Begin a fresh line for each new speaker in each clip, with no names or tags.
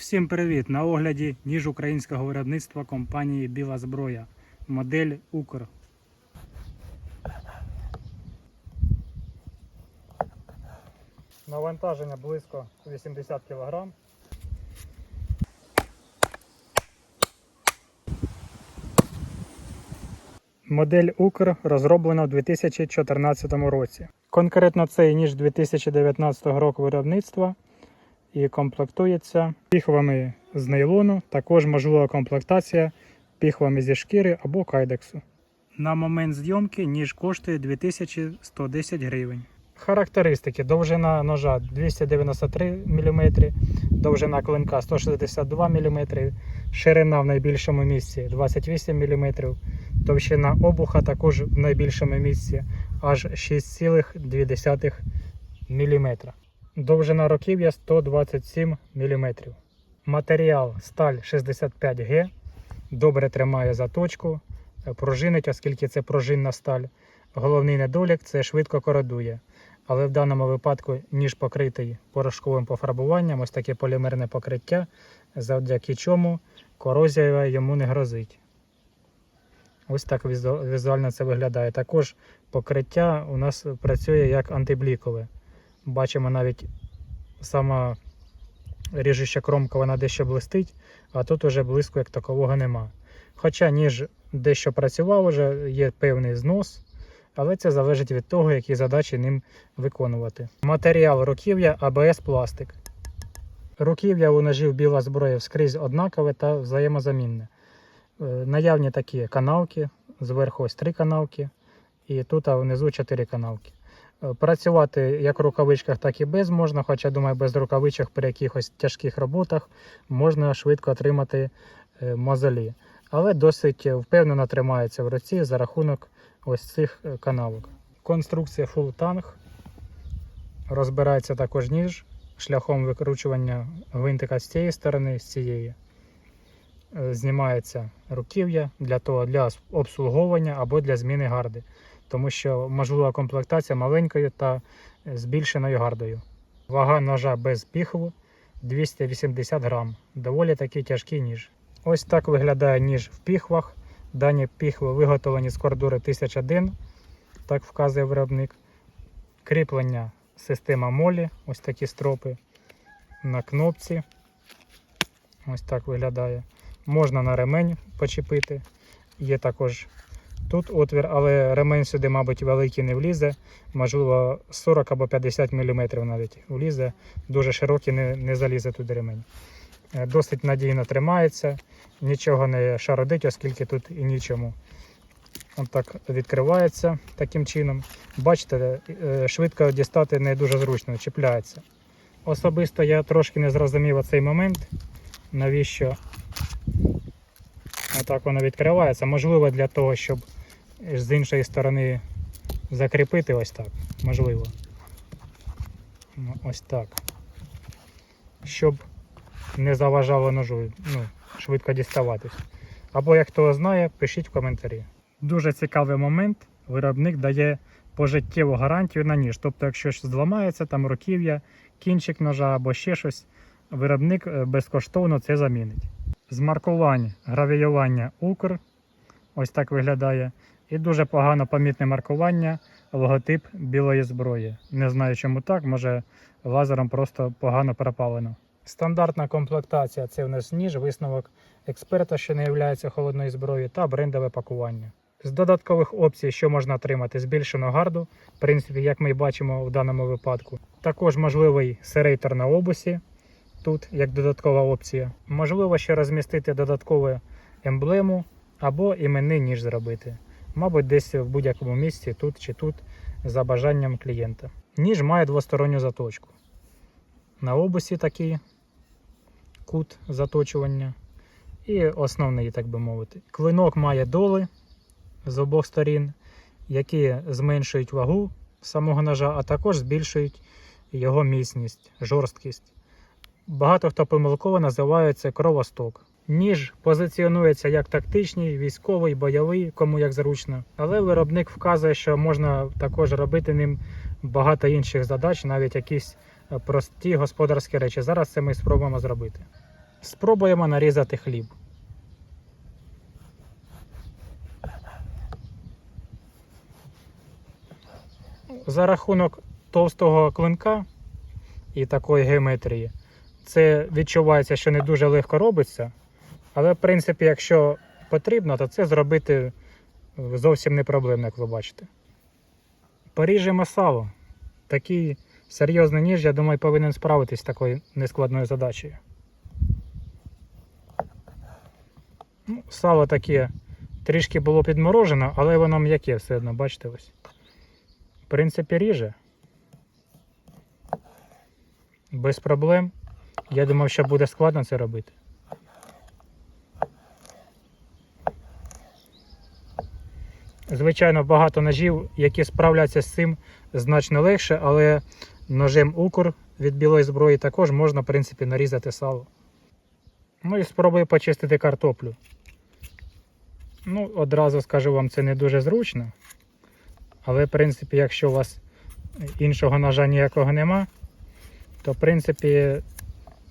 Всім привіт! На огляді ніж українського виробництва компанії Біла зброя. Модель Укр. Навантаження близько 80 кг. Модель Укр розроблена у 2014 році. Конкретно цей ніж 2019 року виробництва і комплектується піхвами з нейлону, також можлива комплектація піхвами зі шкіри або кайдексу. На момент зйомки ніж коштує 2110 гривень. Характеристики: довжина ножа 293 мм, довжина клинка 162 мм, ширина в найбільшому місці 28 мм, товщина обуха також в найбільшому місці аж 6,2 мм. Довжина руків'я 127 мм. Матеріал сталь 65Г. Добре тримає заточку, е, пружинить, оскільки це пружинна сталь. Головний недолік це швидко кородує. Але в даному випадку ніж покритий порошковим пофарбуванням, ось таке полімерне покриття, завдяки чому корозія йому не грозить. Ось так візуально це виглядає. Також покриття у нас працює як антиблікове. Бачимо навіть сама ріжуща кромка вона дещо блистить, а тут уже блиску як такового нема. Хоча ніж дещо працював, уже є певний знос, але це залежить від того, які задачі ним виконувати. Матеріал руків'я АБС пластик. Руків'я у ножів біла зброя вскрізь однакове та взаємозамінне. Е, Наявні такі канавки, зверху ось три канавки, і тут а внизу чотири канавки. Е, Працювати як в рукавичках, так і без можна, хоча думаю, без рукавичок при якихось тяжких роботах можна швидко отримати е, мозолі. Але досить впевнено тримається в руці за рахунок ось цих е, канавок. Конструкція Full Tang. Розбирається також ніж шляхом викручування гвинтика з цієї сторони, з цієї. Знімається руків'я для того для обслуговування або для зміни гарди тому що можлива комплектація маленькою та збільшеною гардою. Вага ножа без піхву 280 грам. Доволі такий тяжкий ніж. Ось так виглядає ніж в піхвах. Дані піхви виготовлені з кордури 1001, так вказує виробник. Кріплення система молі, ось такі стропи на кнопці. Ось так виглядає. Можна на ремень почепити. Є також Тут отвір, але ремень сюди, мабуть, великий не влізе. Можливо, 40 або 50 мм навіть влізе. Дуже широкий не, не залізе туди ремень. Е, Досить надійно тримається, нічого не шародить, оскільки тут і нічому. От так відкривається таким чином. Бачите, е, швидко дістати не дуже зручно, чіпляється. Особисто я трошки не зрозумів цей момент, навіщо Отак воно відкривається. Можливо, для того, щоб з іншої сторони закріпити ось так. Можливо. Ну, Ось так. Щоб не заважало ножу, ну, швидко діставатись. Або як хто знає, пишіть в коментарі. Дуже цікавий момент. Виробник дає пожиттєву гарантію на ніж. Тобто, якщо щось зламається, там руків'я, кінчик ножа або ще щось, виробник е, безкоштовно це замінить з гравіювання Укр. Ось так виглядає. І дуже погано помітне маркування, логотип білої зброї. Не знаю, чому так, може лазером просто погано пропалено. Стандартна комплектація це в нас ніж, висновок експерта, що не є холодною зброєю, та брендове пакування. З додаткових опцій, що можна отримати, збільшену гарду, в принципі, як ми бачимо в даному випадку. Також можливий серейтор на обусі, тут як додаткова опція. Можливо, ще розмістити додаткову емблему або іменний ніж зробити. Мабуть, десь в будь-якому місці, тут чи тут, за бажанням клієнта. Ніж має двосторонню заточку. На обусі такий кут заточування. І основний, так би мовити. Клинок має доли з обох сторін, які зменшують вагу самого ножа, а також збільшують його міцність, жорсткість. Багато хто помилково називає це кровосток. Ніж позиціонується як тактичний, військовий, бойовий, кому як зручно. Але виробник вказує, що можна також робити ним багато інших задач, навіть якісь е, прості господарські речі. Зараз це ми спробуємо зробити. Спробуємо нарізати хліб. За рахунок товстого клинка і такої геометрії, це відчувається, що не дуже легко робиться. Але, в принципі, якщо потрібно, то це зробити зовсім не проблемно, як ви бачите. Поріжемо сало. Такий серйозний ніж, я думаю, повинен справитись з такою нескладною задачею. Ну, сало таке трішки було підморожено, але воно м'яке все одно, бачите ось. В принципі, ріже. Без проблем. Я думав, що буде складно це робити. Звичайно, багато ножів, які справляться з цим значно легше, але ножем укр від білої зброї також можна, в принципі, нарізати сало. Ну і спробую почистити картоплю. Ну, одразу скажу вам, це не дуже зручно. Але, в принципі, якщо у вас іншого ножа ніякого нема, то в принципі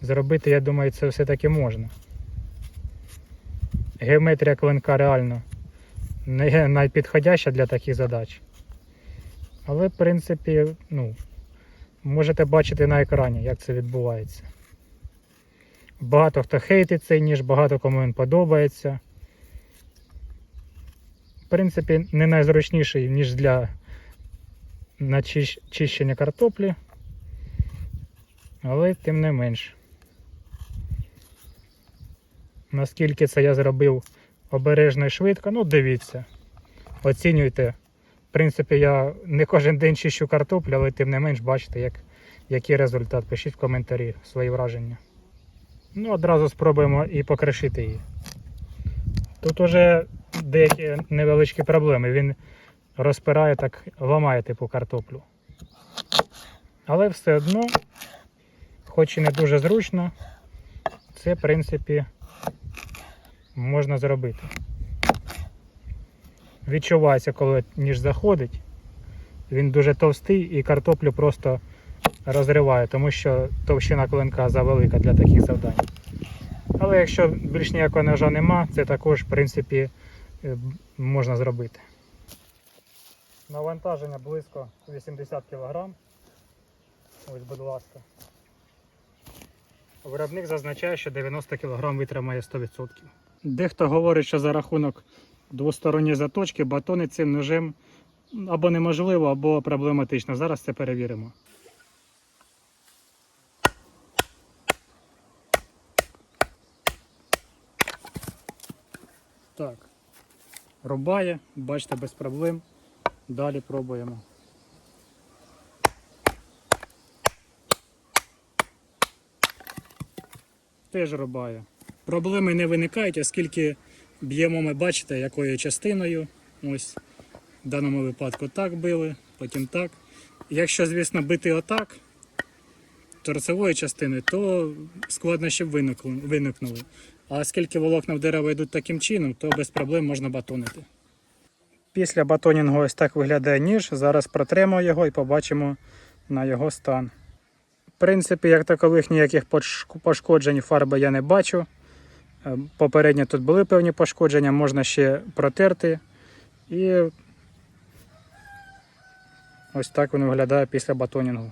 зробити, я думаю, це все-таки можна. Геометрія клинка реально не найпідходяща для таких задач. Але, в принципі, ну, можете бачити на екрані, як це відбувається. Багато хто хейтить цей ніж, багато кому він подобається. В принципі, не найзручніший, ніж для начищення картоплі. Але тим не менш. Наскільки це я зробив обережно і швидко, ну дивіться, оцінюйте. В принципі, я не кожен день чищу картоплю, але тим не менш бачите, як, який результат. Пишіть в коментарі свої враження. Ну, одразу спробуємо і покришити її. Тут уже деякі невеличкі проблеми. Він розпирає так, ламає типу картоплю. Але все одно, хоч і не дуже зручно, це, в принципі, можна зробити. Відчувається, коли ніж заходить. Він дуже товстий і картоплю просто розриває, тому що товщина клинка завелика для таких завдань. Але якщо більш ніякого ножа нема, це також, в принципі, е, можна зробити. Навантаження близько 80 кг. Ось, будь ласка. Виробник зазначає, що 90 кг витримає 100%. Дехто говорить, що за рахунок двосторонньої заточки батони цим ножем або неможливо, або проблематично. Зараз це перевіримо. Так. Рубає, бачите, без проблем. Далі пробуємо. Теж рубає. Проблеми не виникають, оскільки б'ємо ми, бачите, якою частиною. Ось в даному випадку так били, потім так. Якщо, звісно, бити отак, торцевою частиною, то складнощі б виникнули. А оскільки волокна в дерева йдуть таким чином, то без проблем можна батонити. Після батонінгу ось так виглядає ніж. Зараз протремо його і побачимо на його стан. В принципі, як такових ніяких пошкоджень фарби я не бачу. Е, Попередньо тут були певні пошкодження, можна ще протерти. І ось так він виглядає після батонінгу.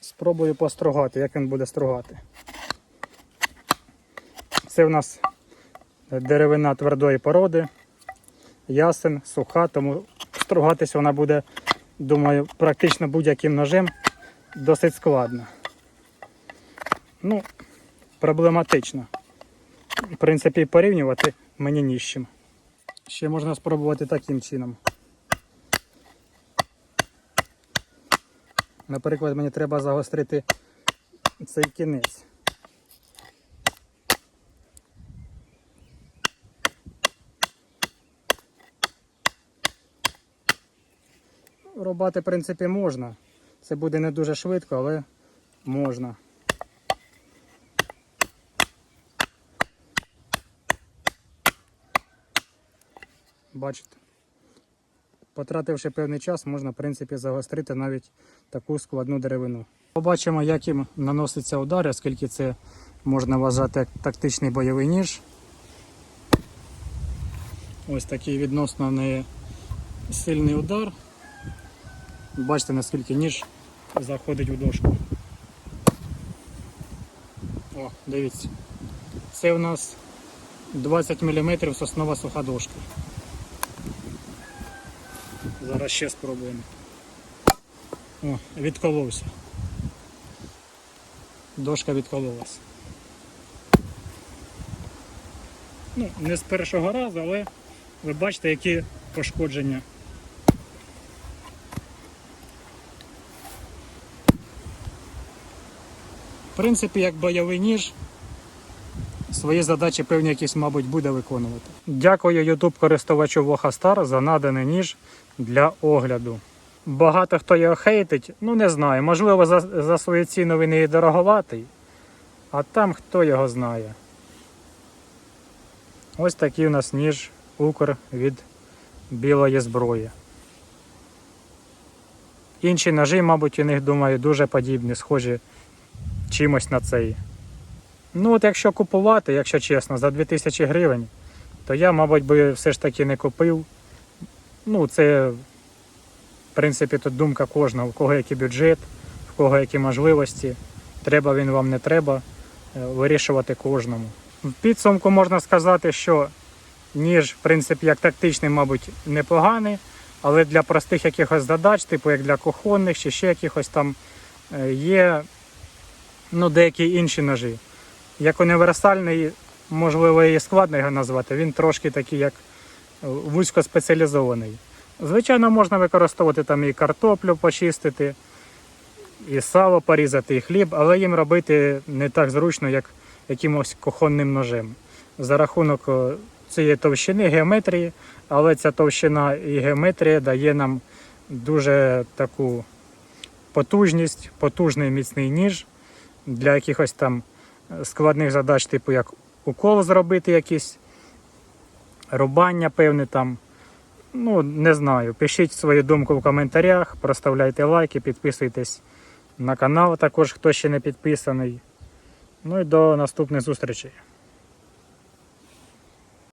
Спробую постругати, як він буде стругати. Це в нас деревина твердої породи, ясен, суха, тому стругатись вона буде, думаю, практично будь-яким ножем досить складно. Ну, проблематично. В принципі, порівнювати мені ні. Ще можна спробувати таким чином. Наприклад, мені треба загострити цей кінець. Рубати, в принципі, можна. Це буде не дуже швидко, але можна. Бачите? Потративши певний час, можна в принципі загострити навіть таку складну деревину. Побачимо, як їм наноситься удар, оскільки це можна вважати як тактичний бойовий ніж. Ось такий відносно не сильний удар. Бачите, наскільки ніж заходить у дошку. О, дивіться. Це у нас 20 мм соснова суха дошка. Зараз ще спробуємо. О, відколовся. Дошка відкололась. Ну, не з першого разу, але ви бачите, які пошкодження. В принципі, як бойовий ніж, свої задачі певні якісь, мабуть, буде виконувати. Дякую YouTube користувачу Вохастар за наданий ніж для огляду. Багато хто його хейтить, ну не знаю. Можливо, за, за свою ціну він і дороговатий, а там хто його знає. Ось такий у нас ніж Укр від білої зброї. Інші ножі, мабуть, у них, думаю, дуже подібні, схожі чимось на цей. Ну, от якщо купувати, якщо чесно, за 2000 гривень, то я, мабуть, би все ж таки не купив. Ну, це, в принципі, тут думка кожного, в кого який бюджет, в кого які можливості. Треба він вам не треба, е, вирішувати кожному. В підсумку можна сказати, що ніж, в принципі, як тактичний, мабуть, непоганий, але для простих якихось задач, типу як для кухонних чи ще якихось там, е, є ну, деякі інші ножі. Як універсальний, можливо, і складно його назвати, він трошки такий, як е, вузькоспеціалізований. Звичайно, можна використовувати там і картоплю почистити, і сало порізати, і хліб, але їм робити не так зручно, як якимось кухонним ножем. За рахунок е, цієї товщини, геометрії, але ця товщина і геометрія дає нам дуже таку потужність, потужний міцний ніж для якихось там складних задач, типу як укол зробити якісь, рубання певне там. Ну, не знаю. Пишіть свою думку в коментарях, проставляйте лайки, підписуйтесь на канал, також хто ще не підписаний. Ну і до наступних зустрічей.